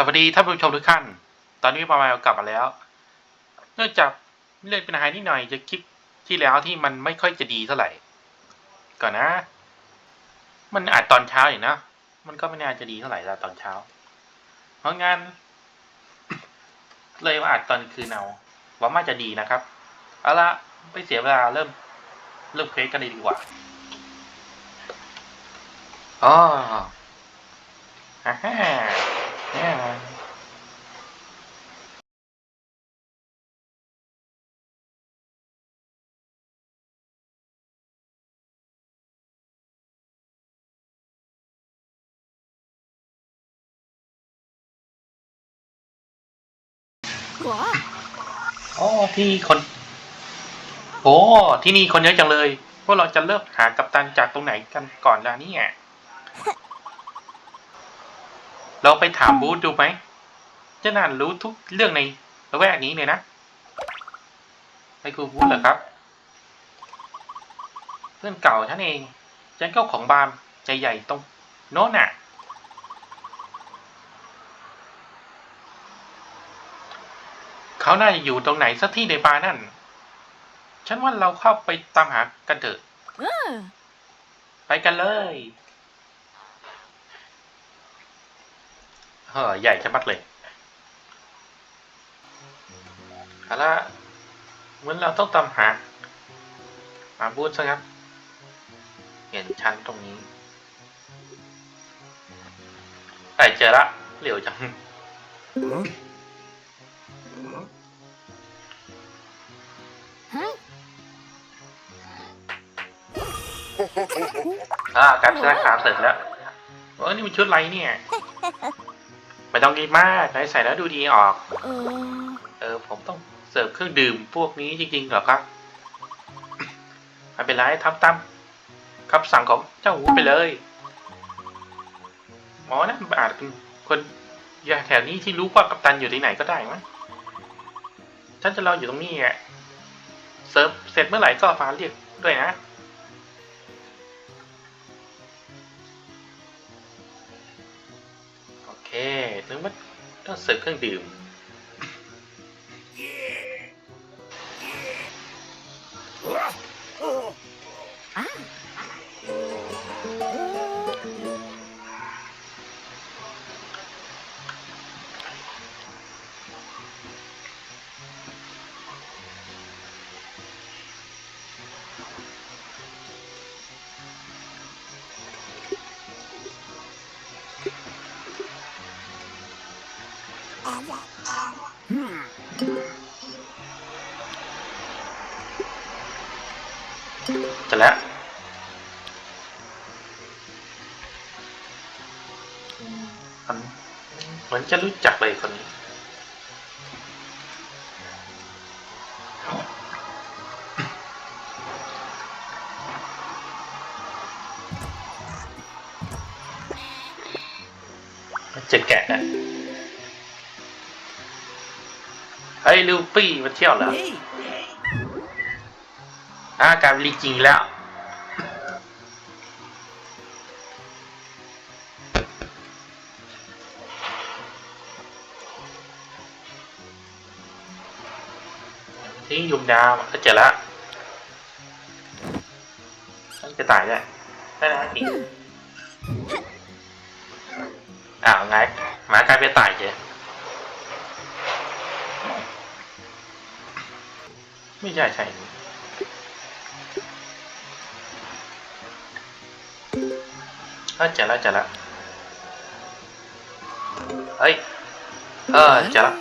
สวัสดีท่านผู้ชมทุกท่าน ตอนนี้ประมาณกลับมาแล้ว เนื่องจากเรื่องเป็นหารนิดหน่อยจะคลิปที่แล้วที่มันไม่ค่อยจะดีเท่าไหร่ ก่อนนะ มันอาจตอนเช้าอยู่นะ มันก็ไม่น่าจะดีเท่าไหร่ละตอนเช้า เพราะงั้น เลยมาอัดตอนคืนเอาหวังว่าจะดีนะครับ เอาละไปเสียเวลาเริ่ม เริ่มเควสกันเลยดีกว่าอ๋ออ่า อ๋อที่คน โอ้ที่นี่คนเยอะจังเลยพวกเราจะเริ่มหากัปตันจากตรงไหนกันก่อนล่ะเนี่ยเราไปถามบูธดูไหมเจ้านั่นรู้ทุกเรื่องในละแวกนี้เลยนะไอ้ครูบูธเหรอครับ เพื่อนเก่าท่านเองฉันเจ้าของบาร์มใจใหญ่ตรงโน้นน่ะ เขาน่าจะอยู่ตรงไหนสักที่ในบาร์นั่น ฉันว่าเราเข้าไปตามหากันเถอะไปกันเลยเฮ้อใหญ่จะมัดเลยเอาละเหมือนเราต้องตามหาหาบูธซะครับ เห็นชั้นตรงนี้ไอ้เจอละเร็วจัง อ่าการชนะขาเสร็จแล้วเออนี่มันชุดอะไรเนี่ยไม่ต้องรีบมากใส่ใส่แล้วดูดีออก เออ เออ ผมต้องเสิร์ฟเครื่องดื่มพวกนี้จริงๆเหรอครับไม่เป็นไรทำตามคำสั่งของเจ้าหูไปเลยหมอนั่นอาจเป็นคนยาแถวนี้ที่รู้ว่ากัปตันอยู่ที่ไหนก็ได้มั้งฉันจะรออยู่ตรงนี้อะเสิร์ฟเสร็จเมื่อไหร่ก็ฟ้าเรียกด้วยนะ โอเคนึงว่าต้องเสิร์ฟเครื่องดื่ม จะแล้วมันเหมือนจะรู้จักเลยคนนี้เจ็ดแกะนะ เฮ้ยลูปี้มาเที่ยวเหรออ่ากลายเป็นลิงจริงแล้ว ทิ้งยุมดาวก็เจอละต้องจะตายด้วยได้นะอีกอ้าวไงหมากลายเป็นตายเจ ไม่ใช่ใช่เออจอแล้วเจอแล้วเฮ้ยเออจอแล้ว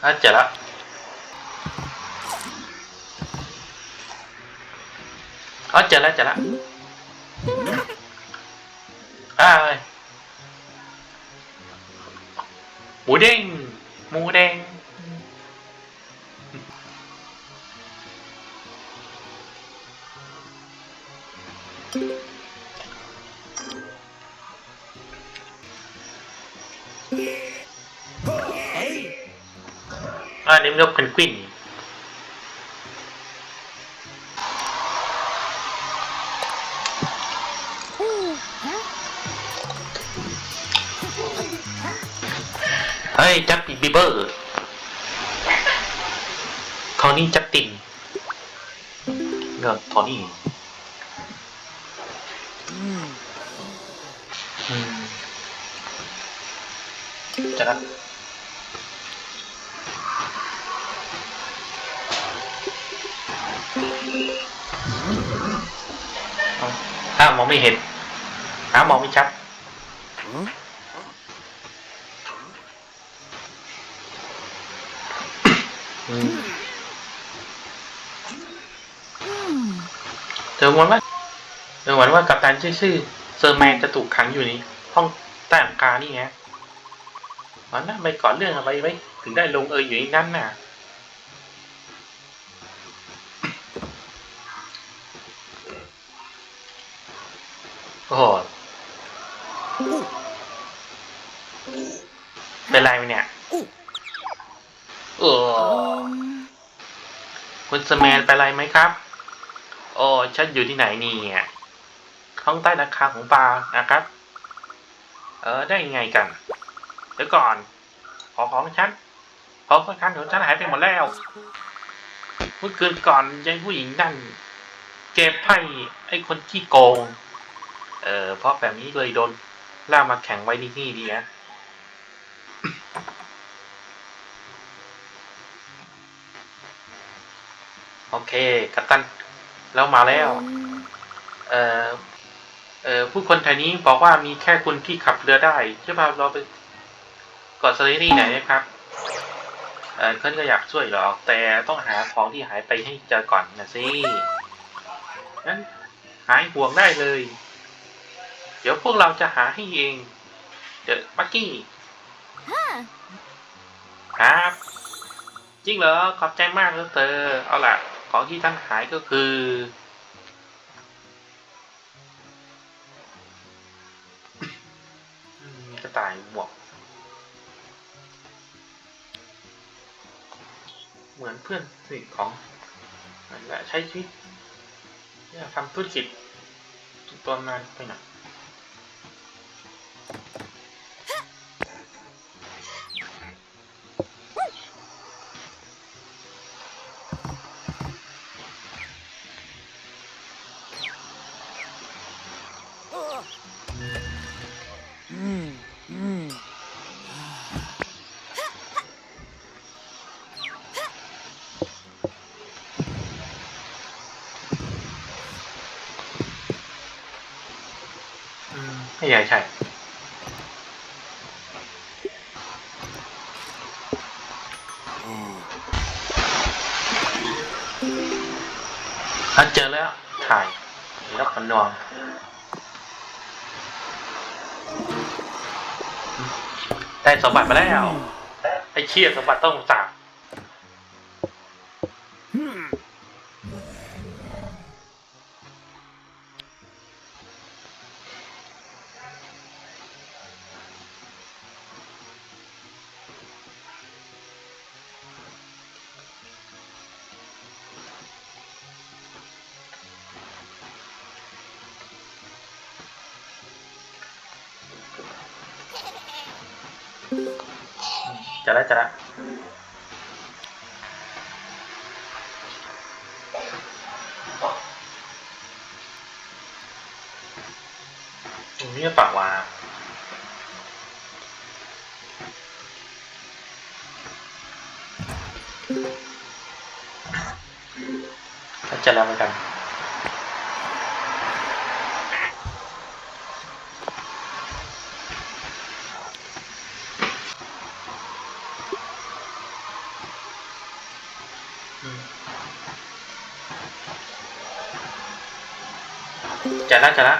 เออจอแล้วเออจอแล้วเจอแล้ว หมูเด้ จัสตินบีเบอร์คอนี่จัสตินเงือกทอนี่อืมอืมจะนะเอาอ้าวมองไม่เห็นอ้าวมองไม่ชัด อืม อืม เธอวันว่าเธอวันว่ากัปตันชื่อเซอร์แมนจะถูกขังอยู่ในห้องใต้หลังคานี่ไงมันน่ะไปก่อนเรื่องอะไรไว้ ถึงได้ลงเอยอยู่ในนั้นน่ะโอ้โหเป็นไรไหมเนี่ยเอ อื อ ม คุณสแมนเป็นไรไหมครับ โอ้ฉันอยู่ที่ไหนนี่ยห้องใต้ราคาของปลานะครับ เออได้ยังไงกัน เดี๋ยวก่อน ขอของฉันของสำคัญของฉันหายไปหมดแล้ว เมื่อคืนก่อนยายผู้หญิงนั่นเก็บไพ่ไอ้คนที่โกง เออเพราะแบบนี้เลยโดนล่ามาแข่งไว้ที่นี่ดีนะ โอเค กัปตัน แล้วมาแล้ว เอ่อ เอ่อ ผู้คนแถวนี้บอกว่ามีแค่คุณที่ขับเรือได้ใช่ป่ะเราไปเกาะสเตอรี่ไหนนะครับ เอ่อเพื่อนก็อยากช่วยหรอก แต่ต้องหาของที่หายไปให้เจอก่อนนะสิงั้นหายห่วงได้เลย เดี๋ยวพวกเราจะหาให้เอง เดอะบักกี้ฮ่าครับ จริงเหรอ ขอบใจมากเลยเธอ เอาล่ะ ของที่ท่านหายก็คือกระต่ายหมวก เหมือนเพื่อนสนิทของและใช้ชีวิตทำธุรกิจตัวนานไปหน่อย ไม่ใช่ใช่ถ้าเจอแล้วถ่ายแล้วคนนวงได้สมบัติมาแล้วไอ้เชี่ยสมบัติต้องสาบ จะได้จะได้ตรงนี้ปากว่าถ้าจะแล้วเหมือนกัน จะละจะละ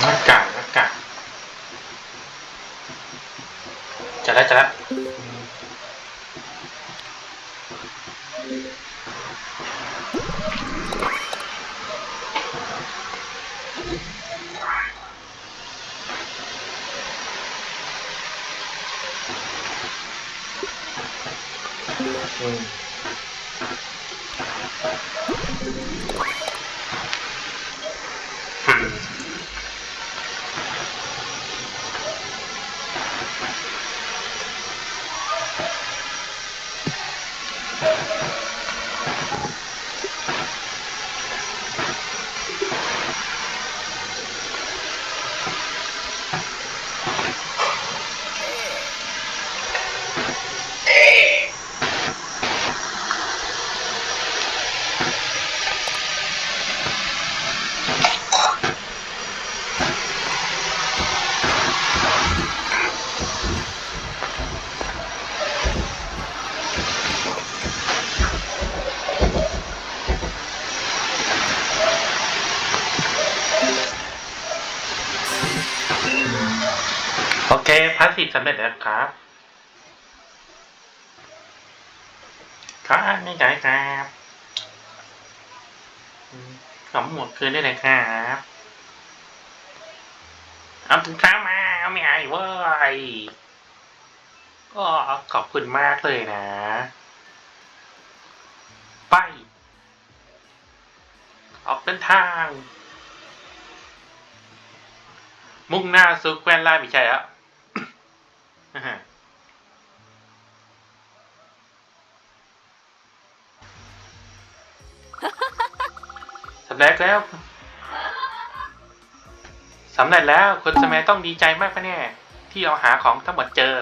หน้ากากหน้ากากจะละจะละ อืม ครับนี่ไงครับอืมขอหมดคืนได้เลยครับเอาถุงเท้ามาเอาไม่ไอ้เว้ยก็ขอบคุณมากเลยนะ ไป ออกเดินทาง มุ่งหน้าสู่แคว้นล่าไม่ใช่แล้วำเร็จแล้วสำเร็จแล้วคุณสมัยต้องดีใจมากปะเนี่ยที่เราหาของทั้งหมดเจอ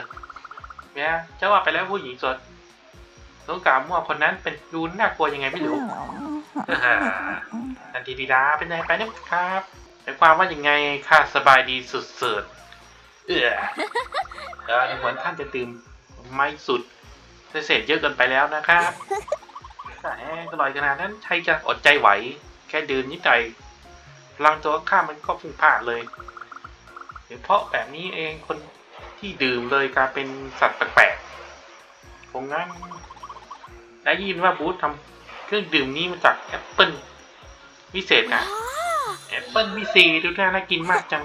เนี่ยจะว่าไปแล้วผู้หญิงสดลูกกาม่วงคนนั้นเป็นดูน่ากลัวยังไงไม่รู้นันทีดีดาเป็นไงไปนะครับแต่ความว่ายังไงข้าสบายดีสุดๆ เอือเออเหมือนท่านจะตื่มไม่สุดเศษเยอะเกินไปแล้วนะครับแต่อร่อยขนาดนั้นใครจะอดใจไหว แค่ดื่มนิดหน่อยพลังตัวข้ามันก็ฟุ้งผ่าเลยหรือเพราะแบบนี้เองคนที่ดื่มเลยกลายเป็นสัตว์แปลกๆคงงั้นได้ยินว่าบูธทำเครื่องดื่มนี้มาจากแอปเปิลวิเศษอะแอปเปิลวิเศษดูน่าน่ากินมากจัง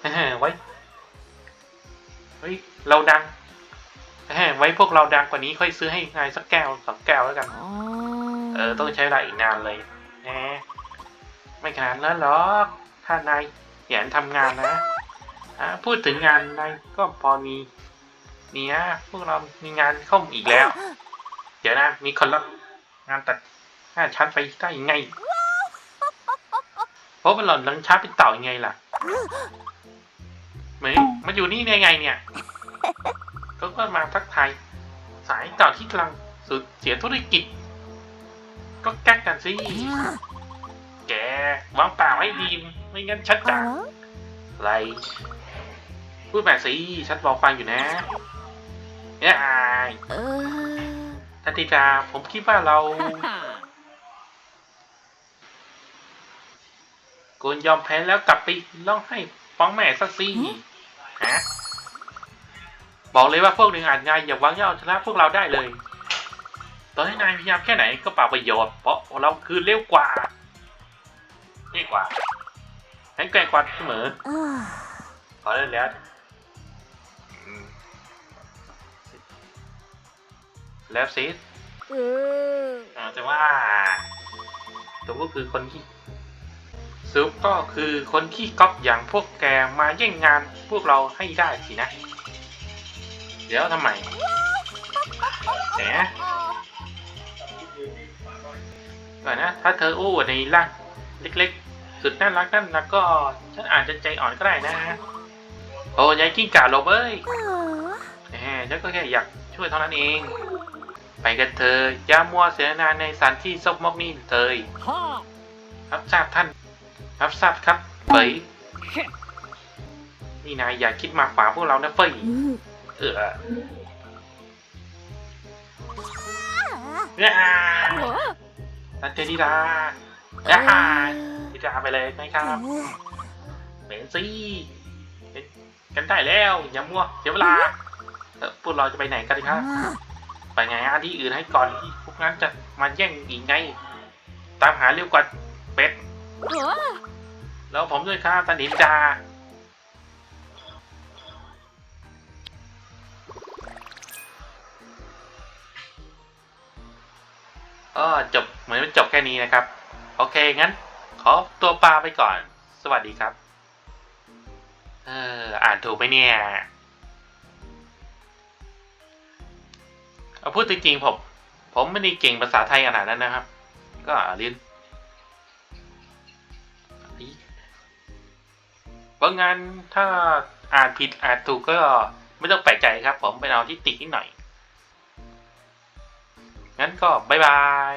เฮ้ยไว้เฮ้ยเราดังเฮ้ยไว้พวกเราดังกว่านี้ค่อยซื้อให้นายสักแก้วสองแก้วแล้วกันอ๋อเออ ต้องใช้เวลาอีกนานเลย แหมไม่ขนาดนั้นหรอกถ้านายขยันทำงานนะอ่าพูดถึงงานนายก็พอมีเนี่ยพวกเรามีงานเข้ามอีกแล้ว เดี๋ยวนะ มีคนรับงานตัดหน้าชั้นไปได้ยังไงเพราะมันหล่อนลังช้าเป็นเต่ายังไงล่ะเหมยมาอยู่นี่ได้ไงเนี่ยก็ก็มาทักทายสายเต่าที่กำลังสูญเสียธุรกิจ ก็แก้กันสิ แกวางเปล่าให้ดีไม่งั้นฉันจะอะไรพูดแบบสิฉันบอกฟังอยู่นะเนี่ยอายเออทันติดาผมคิดว่าเราโกนยอมแพ้แล้วกลับไปร้องให้ฟ้องแม่ซะสิฮะบอกเลยว่าพวกหนึ่งอาจนายอย่าหวังจะเอาชนะพวกเราได้เลย ตอนให้นายพยายามแค่ไหนก็เปล่าประโยชน์ เพราะเราคือเร็วกว่าเร็วกว่าแข็งแกร่งกว่าเสมอพอเล่นแล้วแล้วซิสเอาแต่ว่าซุปก็คือคนที่ซุปก็คือคนที่ก๊อปอย่างพวกแกมาแย่งงานพวกเราให้ได้สินะ เดี๋ยวทำไมแหม ก่อนนะ ถ้าเธออู้ในร่างเล็กๆ สุดน่ารักนั่นนะก็ฉันอาจจะใจอ่อนก็ได้นะโอ้ยายกิ้งก่าหลบเอ้ยเออแหมฉันก็แค่อยากช่วยเท่านั้นเอง ไปกันเถอะอย่ามัวเสียนานในสถานที่ซกมกนี่เลยฮ่ารับทราบท่าน รับทราบครับเฟยนี่นายอย่าคิดมาขวางพวกเรานะเฟยอืมเออเนี่ยโอ้ นันเจดีดาเอเนี่ยอดีดาไปเลยไหมครับเป็นสิเป็นกันได้แล้วอย่ามัวเสียเวลาเออพวกเราจะไปไหนกันดีครับไปไงานที่อื่นให้ก่อนที่พวกนั้นจะมาแย่งอีกไง ตามหาเร็วกว่าเป็ดโอ้แล้วผมด้วยครับตันดินจาก็จบเห มือนมันจบแค่นี้นะครับ โอเค งั้น ขอตัวปลาไปก่อน สวัสดีครับ เออ อ่านถูกไหมเนี่ย เอาพูดจริงๆผม ผมไม่ได้เก่งภาษาไทยขนาดนั้นนะครับ ก็เรียนเพราะงั้นถ้าอ่านผิดอ่านถูกก็ไม่ต้องแปลกใจครับ ผมไปเอาที่ติดนิดหน่อย งั้นก็บายบาย